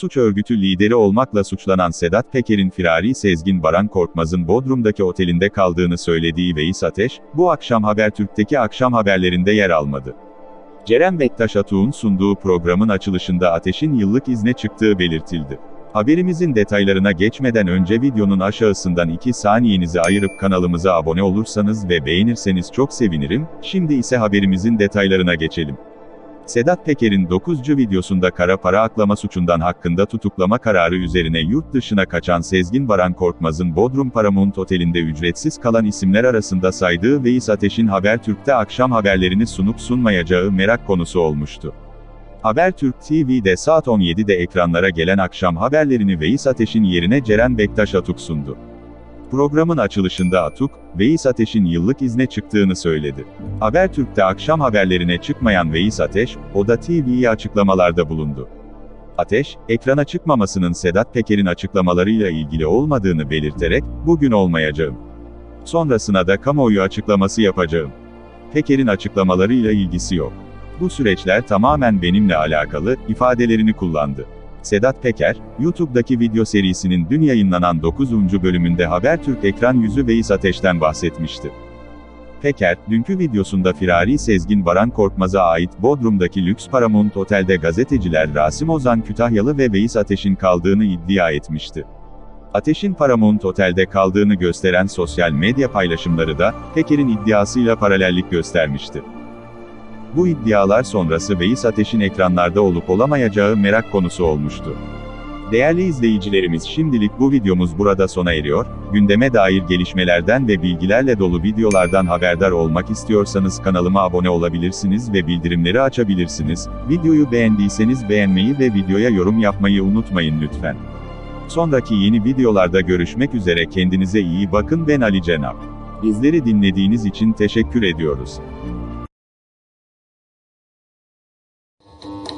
Suç örgütü lideri olmakla suçlanan Sedat Peker'in firari Sezgin Baran Korkmaz'ın Bodrum'daki otelinde kaldığını söylediği Veys Ateş, bu akşam Habertürk'teki akşam haberlerinde yer almadı. Ceren Bektaş Atuk'un sunduğu programın açılışında Ateş'in yıllık izne çıktığı belirtildi. Haberimizin detaylarına geçmeden önce videonun aşağısından 2 saniyenizi ayırıp kanalımıza abone olursanız ve beğenirseniz çok sevinirim, şimdi ise haberimizin detaylarına geçelim. Sedat Peker'in 9. videosunda kara para aklama suçundan hakkında tutuklama kararı üzerine yurt dışına kaçan Sezgin Baran Korkmaz'ın Bodrum Paramount Oteli'nde ücretsiz kalan isimler arasında saydığı Veys Ateş'in Habertürk'te akşam haberlerini sunup sunmayacağı merak konusu olmuştu. Habertürk TV'de saat 17'de ekranlara gelen akşam haberlerini Veys Ateş'in yerine Ceren Bektaş Atuk sundu. Programın açılışında Atuk, Veys Ateş'in yıllık izne çıktığını söyledi. Habertürk'te akşam haberlerine çıkmayan Veys Ateş, Oda TV'ye açıklamalarda bulundu. Ateş, ekrana çıkmamasının Sedat Peker'in açıklamalarıyla ilgili olmadığını belirterek, bugün olmayacağım. Sonrasına da kamuoyu açıklaması yapacağım. Peker'in açıklamalarıyla ilgisi yok. Bu süreçler tamamen benimle alakalı, ifadelerini kullandı. Sedat Peker, YouTube'daki video serisinin dün yayınlanan 9. bölümünde Habertürk ekran yüzü Veys Ateş'ten bahsetmişti. Peker, dünkü videosunda firari Sezgin Baran Korkmaz'a ait Bodrum'daki lüks Paramount Otel'de gazeteciler Rasim Ozan Kütahyalı ve Veys Ateş'in kaldığını iddia etmişti. Ateş'in Paramount Otel'de kaldığını gösteren sosyal medya paylaşımları da, Peker'in iddiasıyla paralellik göstermişti. Bu iddialar sonrası Veys Ateş'in ekranlarda olup olamayacağı merak konusu olmuştu. Değerli izleyicilerimiz şimdilik bu videomuz burada sona eriyor, gündeme dair gelişmelerden ve bilgilerle dolu videolardan haberdar olmak istiyorsanız kanalıma abone olabilirsiniz ve bildirimleri açabilirsiniz, videoyu beğendiyseniz beğenmeyi ve videoya yorum yapmayı unutmayın lütfen. Sonraki yeni videolarda görüşmek üzere kendinize iyi bakın ben Ali Cenap. Bizleri dinlediğiniz için teşekkür ediyoruz. thank you